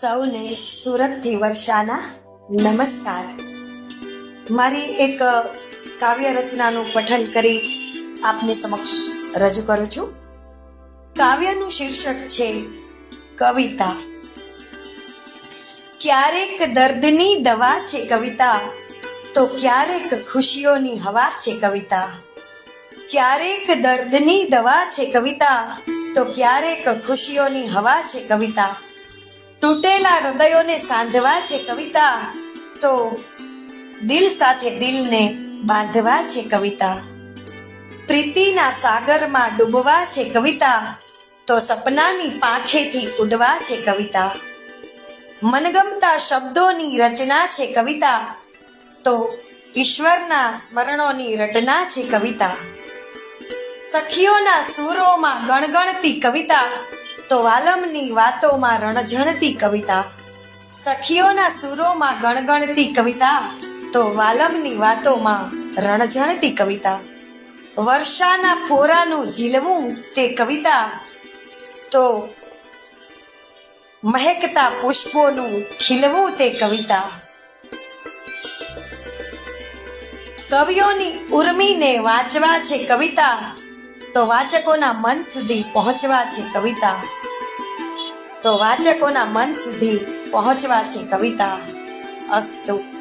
સૌને સુરતથી વર્ષાના નમસ્કાર. મારી એક કાવ્ય રચનાનું પઠન કરી આપની સમક્ષ રજૂ કરું છું. કાવ્યનું શીર્ષક છે, કવિતા. ક્યારેક દર્દની દવા છે કવિતા, તો ક્યારેક ખુશીઓની હવા છે કવિતા. ક્યારેક દર્દની દવા છે કવિતા, તો ક્યારેક ખુશીઓની હવા છે કવિતા. તૂટેલા હૃદયોને સાંધવા છે કવિતા. તો દિલ સાથે દિલને બાંધવા છે કવિતા. પ્રીતિના સાગરમાં ડૂબવા છે કવિતા. તો સપનાની પાંખેથી ઉડવા છે કવિતા. મનગમતા શબ્દોની રચના છે કવિતા. તો ઈશ્વરના સ્મરણોની રટના છે કવિતા. સખીઓના સૂરોમાં ગણગણતી કવિતા. તો વાલમની વાતોમાં રણઝણતી કવિતા, સખીઓના સુરોમાં ગણગણતી કવિતા, તો વાલમની વાતોમાં રણઝણતી કવિતા. વર્ષાના ફોરાનું ઝીલવું તે કવિતા, તો મહેકતા પુષ્પોનું ખીલવું તે કવિતા. કવિઓની ઉર્મીને વાંચવા છે કવિતા, તો વાચકોના મન સુધી પહોંચવા છે કવિતા. તો વાચકોના મન સુધી પહોંચવા છે કવિતા. અસ્તુ.